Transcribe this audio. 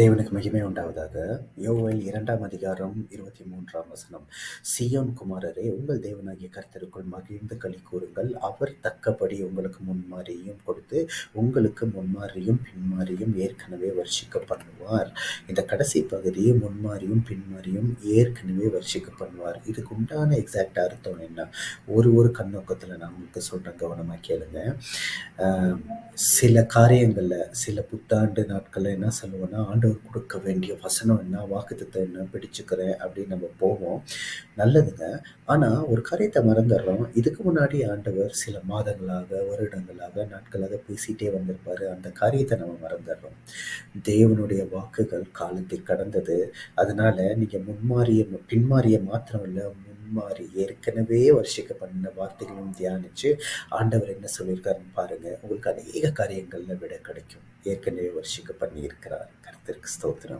தேவனுக்கு மகிமை உண்டாவதாக. யோவேல் இரண்டாம் அதிகாரம் இருபத்தி மூன்றாம் வசனம். சியோன் குமாரரே உங்கள் தேவனாகிய கர்த்தருக்குள் மகிழ்ந்து களி கூறுங்கள். அவர் தக்கபடி உங்களுக்கு முன்மாறியும் கொடுத்து உங்களுக்கு முன்மாறியும் பின்மாறியும் ஏற்கனவே வர்ஷிக்க பண்ணுவார் இந்த கடைசி பகுதியை முன்மாறியும் பின்மாறியும் ஏற்கனவே வர்ஷிக்க பண்ணுவார் இதுக்கு உண்டான எக்ஸாக்ட் அர்த்தம் என்ன? ஒரு ஒரு கண்ணோக்கத்தில் நான் உங்களுக்கு சொல்கிறேன் கவனமாக கேளுங்க. சில காரியங்களில் சில புத்தாண்டு நாட்களில் என்ன சொல்லுவோம்னா ஆண்டவர் கொடுக்க வேண்டிய வசனம் என்ன வாக்குத்தத்தை என்ன பிடிச்சுக்கிறேன் அப்படின்னு நம்ம போவோம். நல்லதுங்க. ஆனால் ஒரு காரியத்தை மறந்துடுறோம். இதுக்கு முன்னாடி ஆண்டவர் சில மாதங்களாக வருடங்களாக நாட்களாக பேசிட்டே வந்திருப்பாரு. அந்த காரியத்தை நம்ம மறந்துடுறோம். தேவனுடைய வாக்குகள் காலத்தை கடந்தது. அதனால நீங்கள் முன்மாறிய பின்மாறிய மாத்திரம் இல்லை மாதிரி ஏற்கனவே வருஷிக்க பண்ண வார்த்தைகளும் தியானிச்சு ஆண்டவர் என்ன சொல்லியிருக்காருன்னு பாருங்க. உங்களுக்கு அநேக காரியங்கள்ல விட கிடைக்கும். ஏற்கனவே வருஷிக்க பண்ணியிருக்கிறார். கருத்திற்கு ஸ்தோத்திரம்.